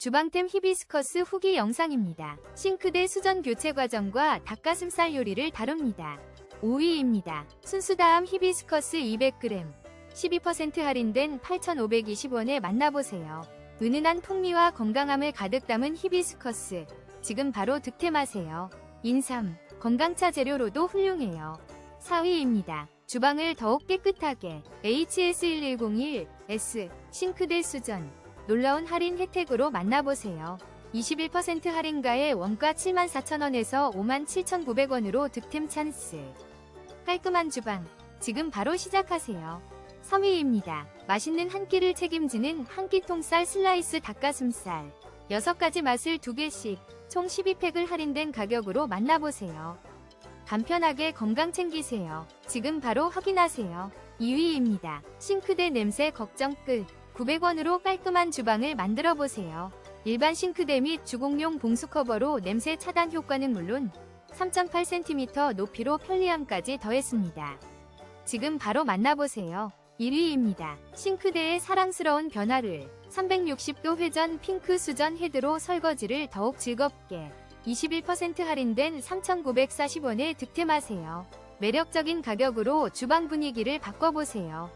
주방템 히비스커스 후기 영상입니다. 싱크대 수전 교체 과정과 닭가슴살 요리를 다룹니다. 5위입니다. 순수다함 히비스커스 200g 12% 할인된 8,520원에 만나보세요. 은은한 풍미와 건강함을 가득 담은 히비스커스 지금 바로 득템하세요. 인삼 건강차 재료로도 훌륭해요. 4위입니다. 주방을 더욱 깨끗하게 HS1101S 싱크대 수전 놀라운 할인 혜택으로 만나보세요. 21% 할인가에 원가 74,000원에서 57,900원으로 득템 찬스. 깔끔한 주방 지금 바로 시작하세요. 3위입니다. 맛있는 한 끼를 책임지는 한 끼 통쌀 슬라이스 닭가슴살 6가지 맛을 2개씩 총 12팩을 할인된 가격으로 만나보세요. 간편하게 건강 챙기세요. 지금 바로 확인하세요. 2위입니다. 싱크대 냄새 걱정 끝. 900원으로 깔끔한 주방을 만들어 보세요. 일반 싱크대 및 주공용 봉수 커버로 냄새 차단 효과는 물론 3.8cm 높이로 편리함까지 더했습니다. 지금 바로 만나보세요. 1위입니다. 싱크대의 사랑스러운 변화를 360도 회전 핑크 수전 헤드로 설거지를 더욱 즐겁게 21% 할인된 3,940원에 득템하세요. 매력적인 가격으로 주방 분위기를 바꿔보세요.